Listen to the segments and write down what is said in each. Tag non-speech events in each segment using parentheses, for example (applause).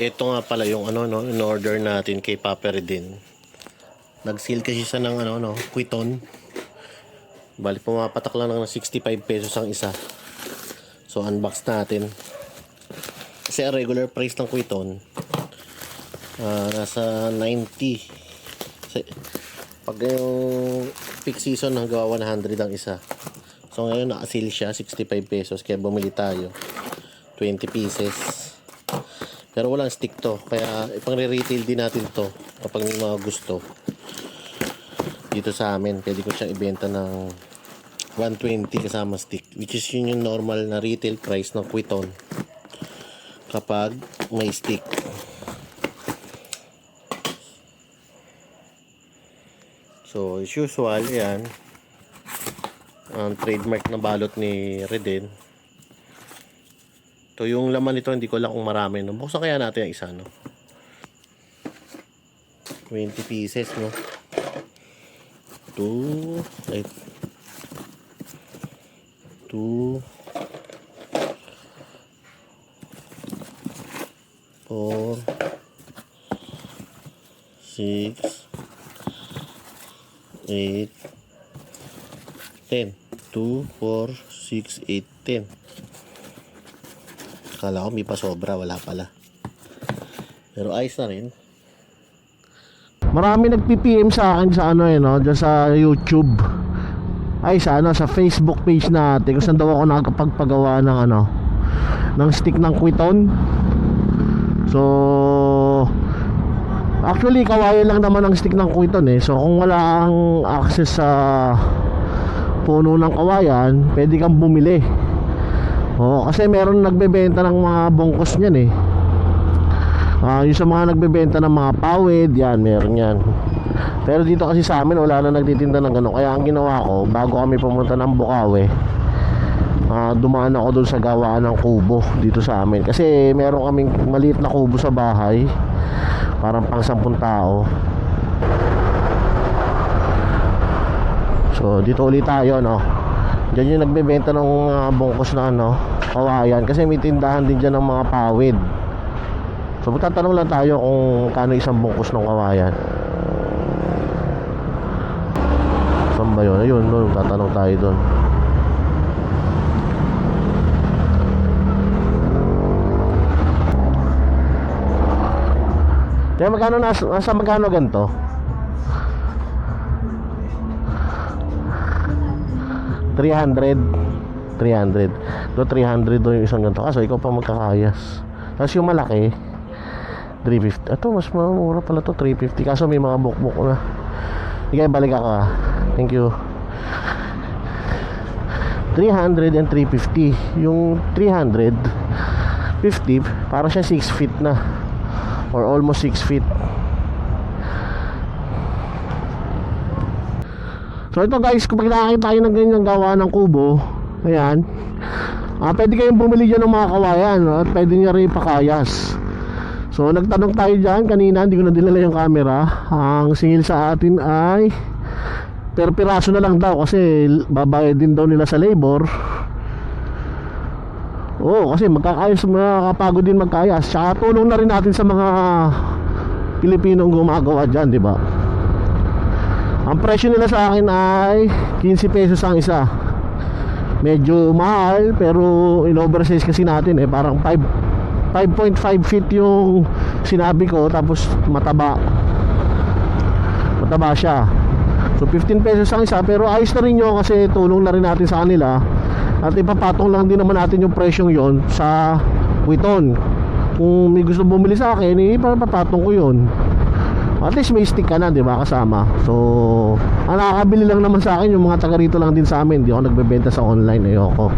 ito nga pala yung ano no, in order natin kay Papa Redin. Nag-seal kasi siya ng ano no, Quiton. Bali pumapatak lang ng 65 pesos ang isa. So unbox natin. Kasi regular price ng Quiton ah, nasa 90. Kasi, pag yung peak season hanggang 100 ang isa. So ngayon naka-seal siya 65 pesos kaya bumili tayo 20 pieces. Pero walang stick to. Kaya ipang-retail din natin to kapag may mga gusto. Dito sa amin, pwede ko siyang ibenta ng 120 kasama stick. Which is yun yung normal na retail price ng Quiton. Kapag may stick. So, as usual, yan. Ang trademark na balot ni Reden. To yung laman nito hindi ko lang kung marami no. Buksan kaya natin ang isa no. 20 pieces no. 2 ay 2 4 6 8 10 2 4 6 8 10 Akala ko may pasobra, wala pala. Pero ayos na rin. Marami nag-PPM sa akin sa ano eh, no? Diyan sa YouTube. Ay, sa ano, sa Facebook page natin. Kung saan daw ako nakakapagpagawa ng ano, ng stick ng Quiton. So, actually, kawayan lang naman ang stick ng Quiton eh. So, kung wala kang access sa puno ng kawayan, pwede kang bumili. Oo, kasi meron nagbebenta ng mga bongkos niyan eh. Ah, yung sa mga nagbebenta ng mga pawid, yan, meron yan. Pero dito kasi sa amin wala na nagtitinda ng gano'n. Kaya ang ginawa ko, bago kami pumunta ng Bukawi, ah, dumaan ako doon sa gawaan ng kubo dito sa amin. Kasi meron kaming maliit na kubo sa bahay. Parang pang sampung tao. So, dito ulit tayo, no? Diyan yung nagbebenta ng mga bungkos na ano, kawayan. Kasi may tindahan din dyan ng mga pawid. So, magtatanong lang tayo kung kano isang bungkos ng kawayan. Saan ba yun? Ayun, doon. Tatanong tayo doon. Kaya magkano nasa, nasa magkano ganito? Three hundred 300 Do 300 do yung isang ganito. Kaso ikaw pa magkakayas. Tapos yung malaki 350 Ito mas mura pala to 350 Kaso may mga bukbuk na. Sige balik ako ah. Thank you. 300 and 350 Yung 300 50 Para siya 6 feet na. Or almost 6 feet. So ito guys, kung nakakita tayo ng ganyan gawa ng kubo, ayan. Ah, pwede kayong bumili dyan ng mga kawayan at pwede nyo rin ipakayas. So nagtanong tayo dyan kanina, hindi ko na dinala yung camera. Ang singil sa atin ay per piraso na lang daw kasi babayad din daw nila sa labor. Oo, kasi magkakayas, makakapagod din magkayas. Tsaka tulong na rin natin sa mga Pilipinong gumagawa dyan, di ba? Ang presyo nila sa akin ay 15 pesos ang isa. Medyo mahal pero in oversize kasi natin eh parang 5 5.5 feet yung sinabi ko tapos mataba. Mataba siya. So 15 pesos ang isa pero ayos na rin yun kasi tulong na rin natin sa kanila at ipapatong lang din naman natin yung presyong yon sa Witon. Kung may gusto bumili sa akin, ipapatong ko yun at least may stick ka na, di ba, kasama. So, ang nakakabili lang naman sa akin, yung mga taga rito lang din sa amin. Hindi ako nagbebenta sa online, ayoko.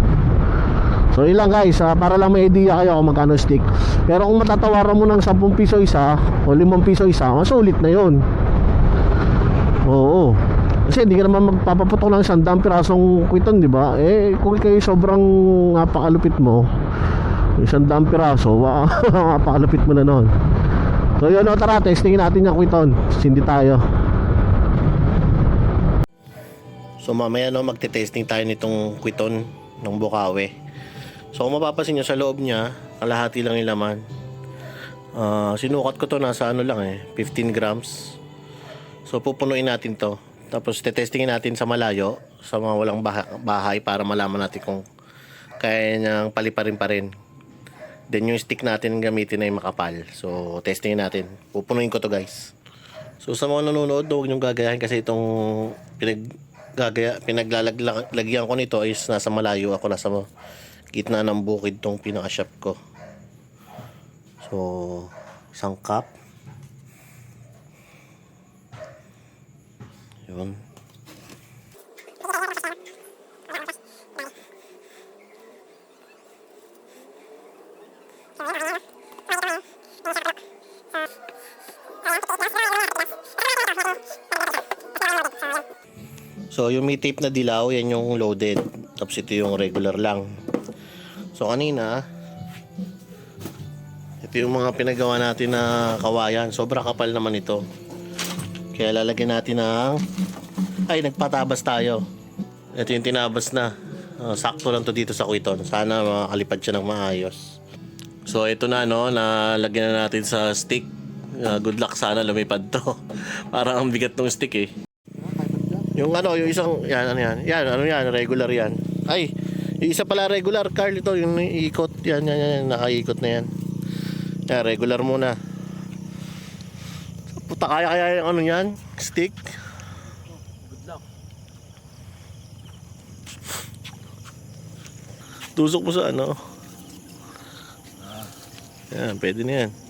So, ilang guys, ha, para lang may idea kayo kung magkano stick. Pero kung matatawaran mo ng 10 piso isa, o 5 piso isa, masulit na yon Oo. Kasi hindi ka naman magpapaputok ng isang daang pirasong kwiton, di ba? Eh, kung kayo sobrang napakalupit mo, isang daang piraso, wow, (laughs) napakalupit mo na noon. So yun o tara, testingin natin yung kwiton Hindi tayo So mamaya no, magte-testing tayo nitong kwiton ng Bukawi So kung mapapansin nyo sa loob niya Kalahati lang yung laman Ah, sinukat ko to nasa ano lang eh, 15 grams. So pupunuin natin to. Tapos tetestingin natin sa malayo, sa mga walang baha- bahay para malaman natin kung kaya niyang paliparin pa rin. Then yung stick natin gamitin ay makapal. So testingin natin. Pupunuin ko to guys. So sa mga nanonood, huwag niyong gagayahin kasi itong pinag gagaya, pinaglalagyan ko nito is nasa malayo ako nasa gitna ng bukid tong pinaka-shop ko. So, isang cup. Yun. So, yung may tape na dilaw, yan yung loaded. Tapos ito yung regular lang. So, kanina, ito yung mga pinagawa natin na kawayan. Sobra kapal naman ito. Kaya lalagyan natin ng... Ay, nagpatabas tayo. Ito yung tinabas na. Ah, sakto lang to dito sa kuiton. Sana makakalipad siya ng maayos. So, ito na, no. Nalagyan na natin sa stick. Ah, good luck sana lumipad to. (laughs) Parang ang bigat ng stick eh. Yung ano, yung isang, yan, ano yan. Yan, ano yan, regular yan. Ay, yung isa pala regular, Carl, ito, yung ikot. Yan, yan, yan, nakaikot na yan. Yan, regular muna. Puta, kaya kaya yung ano yan? Stick? Good luck. Tusok mo sa ano. Yan, pwede na yan.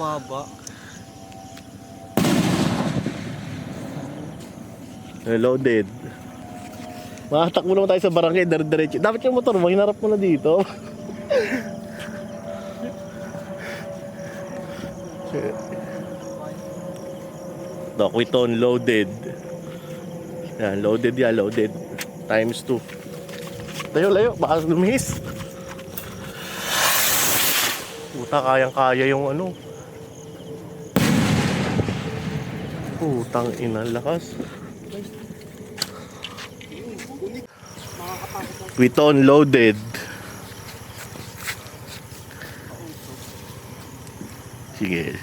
Baba. Loaded. Makatakbo naman tayo sa barangay, dire-diretso. Dapat yung motor mo, hinarap mo na dito. (laughs) Dokwiton loaded. Yan, loaded yan, loaded. Times 2. Layo, layo, baka lumihis. Puta, kayang-kaya yung ano. Putang ina, lakas. Quiton loaded. Sige.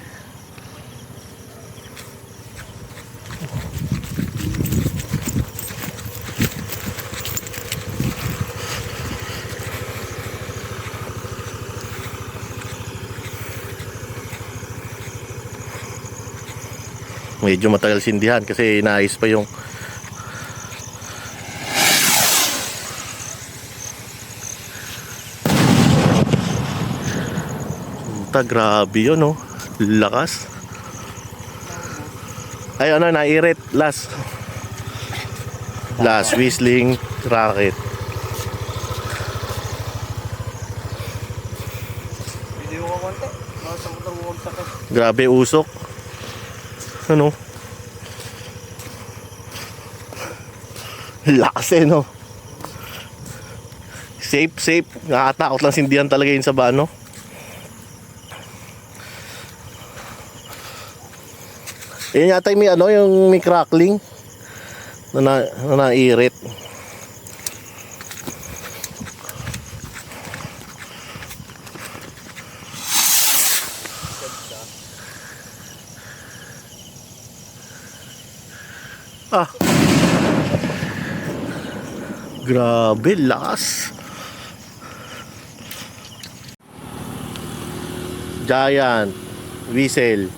Medyo matagal sindihan kasi inaayos pa yung Puta, grabe yun, no? Lakas. Ay, ano, nairit. Last. Last, whistling rocket. Video ko konti. Mga sa motor huwag sa kas. Grabe, usok. Ano? Lakas eh, no? Safe, safe. Nakakatakot lang sindihan talaga yun sa ba, ano? Yan yata yung may ano, yung may crackling na, na, na nairit. Grabe, lakas. Giant. Whistle.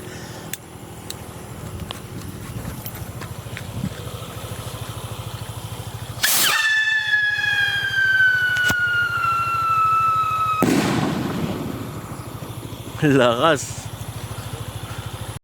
(laughs) Lakas.